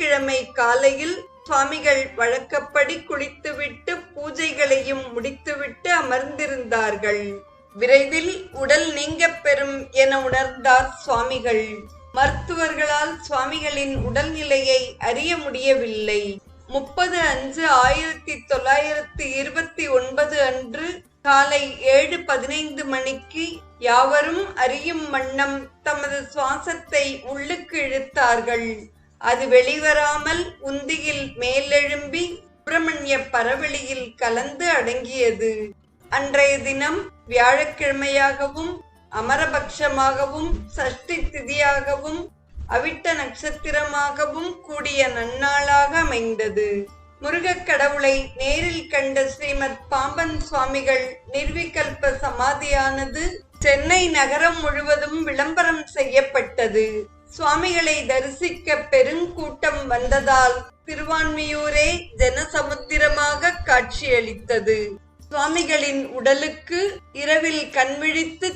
வெள்ளிக்கிழமை காலையில் சுவாமிகள் வழக்கப்படி குளித்துவிட்டு பூஜைகளையும் முடித்துவிட்டு அமர்ந்திருந்தார்கள். விரைவில் உடல் நீங்கப் பெறும் என உணர்ந்தார் சுவாமிகள். மருத்துவர்களால் சுவாமிகளின் உடல்நிலையை அறிய முடியவில்லை. முப்பது அஞ்சு ஆயிரத்தி தொள்ளாயிரத்தி இருபத்தி ஒன்பது அன்று காலை ஏழு பதினைந்து மணிக்கு யாவரும் அறியும் வண்ணம் தமது சுவாசத்தை உள்ளுக்கு இழுத்தார்கள். அது வெளிவராமல் உந்தியில் மேலெழும்பி சுப்பிரமணிய பரவெளியில் கலந்து அடங்கியது. அன்றைய தினம் வியாழக்கிழமையாகவும் அமரபக்ஷமாகவும் சஷ்டி திதியாகவும் அவிட்ட நட்சத்திரமாகவும் கூடிய நன்னாளாக அமைந்தது. முருகக் கடவுளை நேரில் கண்ட ஸ்ரீமத் பாம்பன் சுவாமிகள் நிர்விகல்ப சமாதியானது சென்னை நகரம் முழுவதும் விளம்பரம் செய்யப்பட்டது. சுவாமிகளை தரிசிக்க பெருங்கூட்டம் வந்ததால் திருவான்மியூரே ஜனசமுத்திரமாக காட்சியளித்தது. சுவாமிகளின் உடலுக்கு இரவில் கண்விழித்து